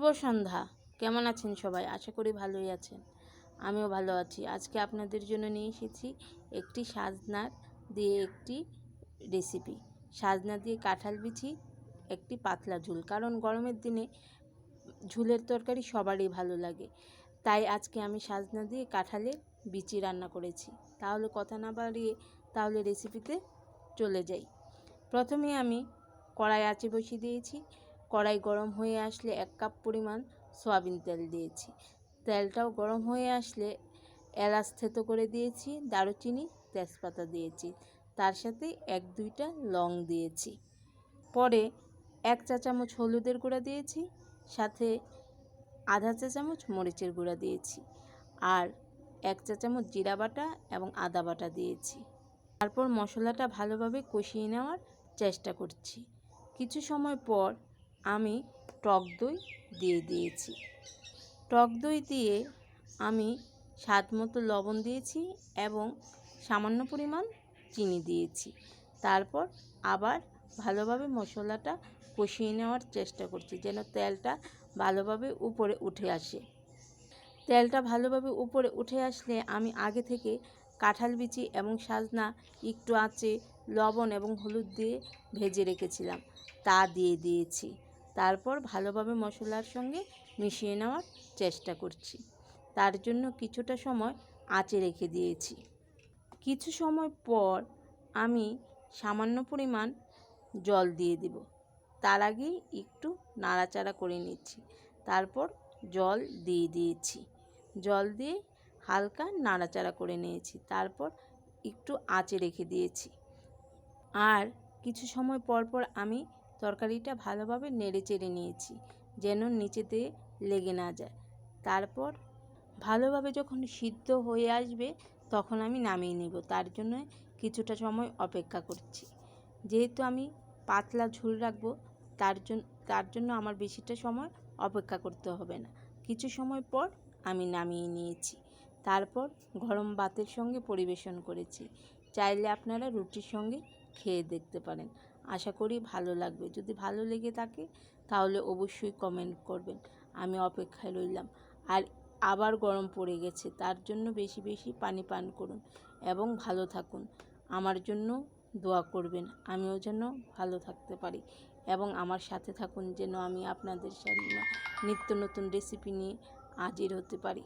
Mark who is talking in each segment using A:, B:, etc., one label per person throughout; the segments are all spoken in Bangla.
A: শুভ সন্ধ্যা। কেমন আছেন সবাই? আশা করি ভালোই আছেন। আমিও ভালো আছি। আজকে আপনাদের জন্য নিয়ে এসেছি একটি সাজনার দিয়ে একটি রেসিপি সাজনা দিয়ে কাঁঠাল বিচি, একটি পাতলা ঝুল। কারণ গরমের দিনে ঝুলের তরকারি সবারই ভালো লাগে। তাই আজকে আমি সাজনা দিয়ে কাঁঠালের বিচি রান্না করেছি। তাহলে কথা না বাড়িয়ে তাহলে রেসিপিতে চলে যাই। প্রথমে আমি কড়াই আঁচে বসিয়ে দিয়েছি। কড়াই গরম হয়ে আসলে এক কাপ পরিমাণ সয়াবিন তেল দিয়েছি। তেলটাও গরম হয়ে আসলে এলাচ থেতো করে দিয়েছি, দারুচিনি, তেজপাতা দিয়েছি, তার সাথে এক দুইটা লং দিয়েছি। পরে এক চা চামচ হলুদের গুঁড়া দিয়েছি, সাথে আধা চা চামচ মরিচের গুঁড়া দিয়েছি আর এক চা চামচ জিরা বাটা এবং আদা বাটা দিয়েছি। তারপর মশলাটা ভালোভাবে কষিয়ে নেওয়ার চেষ্টা করছি। কিছু সময় পর আমি টক দই দিয়ে দিয়েছি। টক দই দিয়ে আমি স্বাদ মতো লবণ দিয়েছি এবং সামান্য পরিমাণ চিনি দিয়েছি। তারপর আবার ভালোভাবে মশলাটা কষিয়ে নেওয়ার চেষ্টা করছি যেন তেলটা ভালোভাবে উপরে উঠে আসে। তেলটা ভালোভাবে উপরে উঠে আসলে আমি আগে থেকে কাঁঠাল বিচি এবং সাজনা, একটু আঁচে, লবণ এবং হলুদ দিয়ে ভেজে রেখেছিলাম। তা দিয়ে দিয়েছি। তারপর ভালোভাবে মশলার সঙ্গে মিশিয়ে নেওয়ার চেষ্টা করছি। তার জন্য কিছুটা সময় আঁচে রেখে দিয়েছি। কিছু সময় পর আমি সামান্য পরিমাণ জল দিয়ে দিব। তার আগেই একটু নাড়াচাড়া করে নিচ্ছি। তারপর জল দিয়ে দিয়েছি। জল দিয়ে হালকা নাড়াচাড়া করে নিয়েছি। তারপর একটু আঁচে রেখে দিয়েছি। আর কিছু সময় পর পর আমি তরকারিটা ভালোভাবে নেড়ে চেড়ে নিয়েছি, যেন নিচেতে লেগে না যায়। তারপর ভালোভাবে যখন সিদ্ধ হয়ে আসবে, তখন আমি নামিয়ে নেব। তার জন্য কিছুটা সময় অপেক্ষা করছি। যেহেতু আমি পাতলা ঝোল রাখব, তার জন্য তার জন্য আমার বেশিটা সময় অপেক্ষা করতে হবে না। কিছু সময় পর আমি নামিয়ে নিয়েছি। তারপর গরম ভাতের সঙ্গে পরিবেশন করেছি। চাইলে আপনারা রুটির সঙ্গে খেয়ে দেখতে পারেন। আশা করি ভালো লাগবে। যদি ভালো লেগে থাকে, তাহলে অবশ্যই কমেন্ট করবেন। আমি অপেক্ষায় রইলাম। আর আবার গরম পড়ে গেছে, তার জন্য বেশি বেশি পানি পান করুন এবং ভালো থাকুন। আমার জন্য দোয়া করবেন, আমিও যেন ভালো থাকতে পারি এবং আমার সাথে থাকুন যেন আমি আপনাদের সামনে নিত্য নতুন রেসিপি নিয়ে হাজির হতে পারি।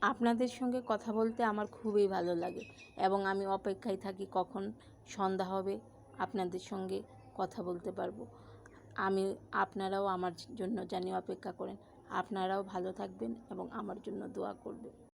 A: আপনাদের সঙ্গে কথা বলতে আমার খুবই ভালো লাগে এবং আমি অপেক্ষায় থাকি কখন সন্ধ্যা হবে আপনাদের সঙ্গে কথা বলতে পারব। আমি, আপনারাও আমার জন্য জানি অপেক্ষা করেন। আপনারাও ভালো থাকবেন এবং আমার জন্য দোয়া করবেন।